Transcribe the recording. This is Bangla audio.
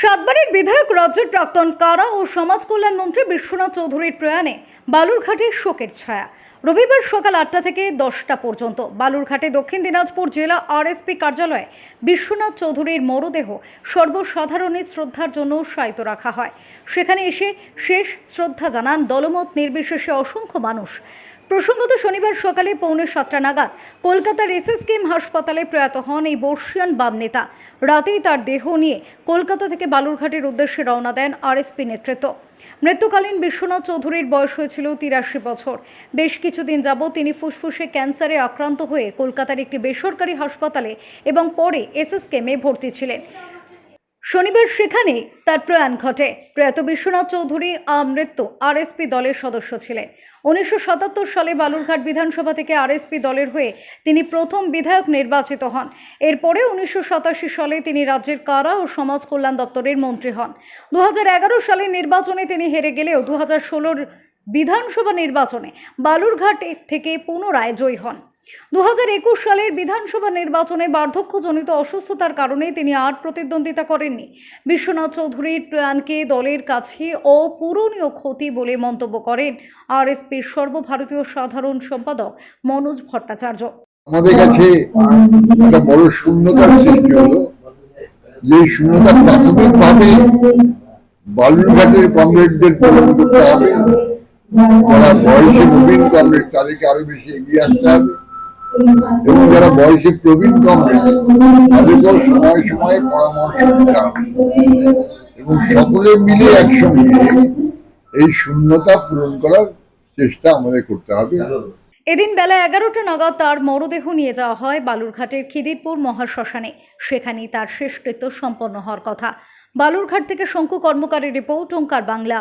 সাতবারের বিধায়ক রাজ্যের প্রাক্তন কারা ও সমাজ কল্যাণ মন্ত্রী বিশ্বনাথ চৌধুরীর প্রয়াণে বালুরঘাটের শোকের ছায়া। রবিবার সকাল আটটা থেকে দশটা পর্যন্ত বালুরঘাটে দক্ষিণ দিনাজপুর জেলা আরএসপি কার্যালয়ে বিশ্বনাথ চৌধুরীর মরদেহ সর্বসাধারণের শ্রদ্ধার জন্য শায়িত রাখা হয়। সেখানে এসে শেষ শ্রদ্ধা জানান দলমত নির্বিশেষে অসংখ্য মানুষ। প্রসঙ্গত শনিবার সকালে পৌনে সাতটা নাগাদ কলকাতার এসএসকেএম হাসপাতালে প্রয়াত হন এই বর্ষিয়ান বাম নেতা। রাতেই তার দেহ নিয়ে কলকাতা থেকে বালুরঘাটের উদ্দেশ্যে রওনা দেন আরএসপি নেতৃত্ব। মৃত্যুকালীন বিশ্বনাথ চৌধুরীর বয়স হয়েছিল তিরাশি বছর। বেশ কিছুদিন যাবৎ তিনি ফুসফুসে ক্যান্সারে আক্রান্ত হয়ে কলকাতার একটি বেসরকারি হাসপাতালে এবং পরে এসএসকেএমে ভর্তি ছিলেন। শনিবার সেখানে তার প্রয়াণ ঘটে। প্রয়াত বিশ্বনাথ চৌধুরী আমৃত্যু আরএসপি দলের সদস্য ছিলেন। উনিশশো সাতাত্তর সালে বালুরঘাট বিধানসভা থেকে আরএসপি দলের হয়ে তিনি প্রথম বিধায়ক নির্বাচিত হন। এরপরে উনিশশো সাতাশি সালে তিনি রাজ্যের কারা ও সমাজ কল্যাণ দপ্তরের মন্ত্রী হন। দুহাজার এগারো সালে নির্বাচনে তিনি হেরে গেলেও দু হাজার বিধানসভা নির্বাচনে বালুরঘাট থেকে পুনরায় জয়ী হন। দু হাজার একুশ সালের বিধানসভা নির্বাচনে বার্ধক্যজনিত অসুস্থতার কারণে তিনি আর প্রতিদ্বন্দ্বিতা করেননি। বিশ্বনাথ চৌধুরীর প্রয়াণকে দলের কাছে অপূরণীয় ক্ষতি বলে মন্তব্য করেন আরএসপির সর্বভারতীয় সাধারণ সম্পাদক মনোজ ভট্টাচার্য। আমাদের কাছে একটা বড় সৃষ্টি হলো। যে শূন্যতা প্রাথমিক ভাবে বালুরঘাটের কমরেডদের পূরণ করতে হবে যারা বয়সে নবীন কমরেড তাদেরকে আরও বেশি এগিয়ে আসতে হবে। এবং যারা বয়সে প্রবীণ কমরেড তাদেরকেও সময় সময়ে পরামর্শ এবং সকলে মিলে একসঙ্গে এই শূন্যতা পূরণ করার চেষ্টা আমাদের করতে হবে। এদিন বেলা এগারোটা নাগাদ তার মরদেহ নিয়ে যাওয়া হয় বালুরঘাটের খিদিরপুর মহাশ্মশানে। সেখানেই তার শেষকৃত্য সম্পন্ন হওয়ার কথা। বালুরঘাট থেকে শঙ্কু কর্মকারের রিপোর্ট, ওঙ্কার বাংলা।